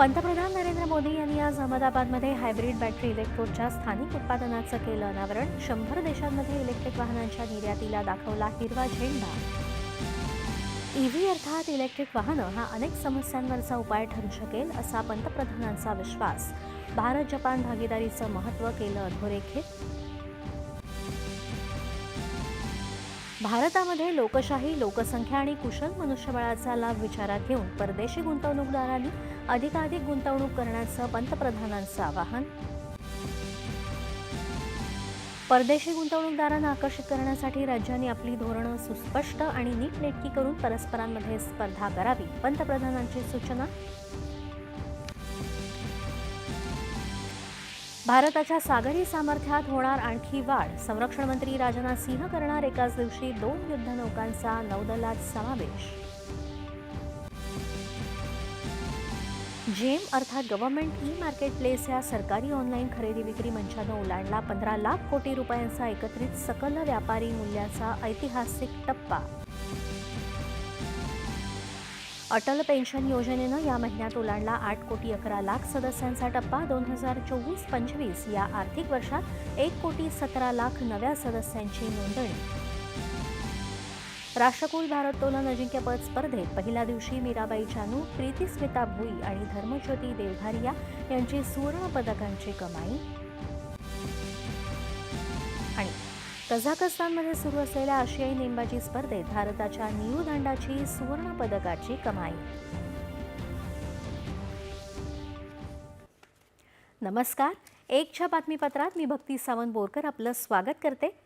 पंतप्रधान नरेंद्र मोदी यांनी आज अहमदाबादमध्ये हायब्रिड बॅटरी इलेक्ट्रोडच्या स्थानिक उत्पादनाचं केलं अनावरण. शंभर देशांमध्ये इलेक्ट्रिक वाहनांच्या निर्यातीला दाखवला हिरवा झेंडा. ईव्ही अर्थात इलेक्ट्रिक वाहनं हा अनेक समस्यांवरचा उपाय ठरू शकेल असा पंतप्रधानांचा विश्वास. भारत जपान भागीदारीचं महत्त्व केलं अधोरेखित भारतामध्ये लोकशाही लोकसंख्या आणि कुशल मनुष्यबळाचा लाभ विचारात घेऊन परदेशी गुंतवणूकदारांनी अधिकाधिक गुंतवणूक करण्याचं पंतप्रधानांचं आवाहन. परदेशी गुंतवणूकदारांना आकर्षित करण्यासाठी राज्यांनी आपली धोरणं सुस्पष्ट आणि नीटनेटकी करून परस्परांमध्ये स्पर्धा करावी पंतप्रधानांची सूचना. भारताच्या सागरी सामर्थ्यात होणार आणखी वाढ. संरक्षण मंत्री राजनाथ सिंह करणार एकाच दिवशी दोन युद्धनौकांचा नौदलात समावेश. जेम अर्थात गव्हर्नमेंट ई मार्केट प्लेस या सरकारी ऑनलाईन खरेदी विक्री मंचानं ओलांडला पंधरा लाख कोटी रुपयांचा एकत्रित सकल व्यापारी मूल्याचा ऐतिहासिक टप्पा. अटल पेन्शन योजनेनं या महिन्यात ओलांडला आठ कोटी अकरा लाख सदस्यांचा टप्पा. दोन हजार चोवीस पंचवीस या आर्थिक वर्षात एक कोटी सतरा लाख नव्या सदस्यांची नोंदणी. राष्ट्रकुल भारोत्तोलन अजिंक्यपद स्पर्धेत पहिल्या दिवशी मीराबाई चानू प्रीती स्मिता भुई आणि धर्मज्योती देवधारिया यांची सुवर्ण पदकांची कमाई कझाकस्तानमध्ये सुरू असलेल्या आशियाई नेमबाजी स्पर्धेत भारताच्या नियू दंडाची सुवर्ण पदकाची कमाई. नमस्कार. एकच्या बातमीपत्रात मी भक्ती सावंत बोरकर आपलं स्वागत करते.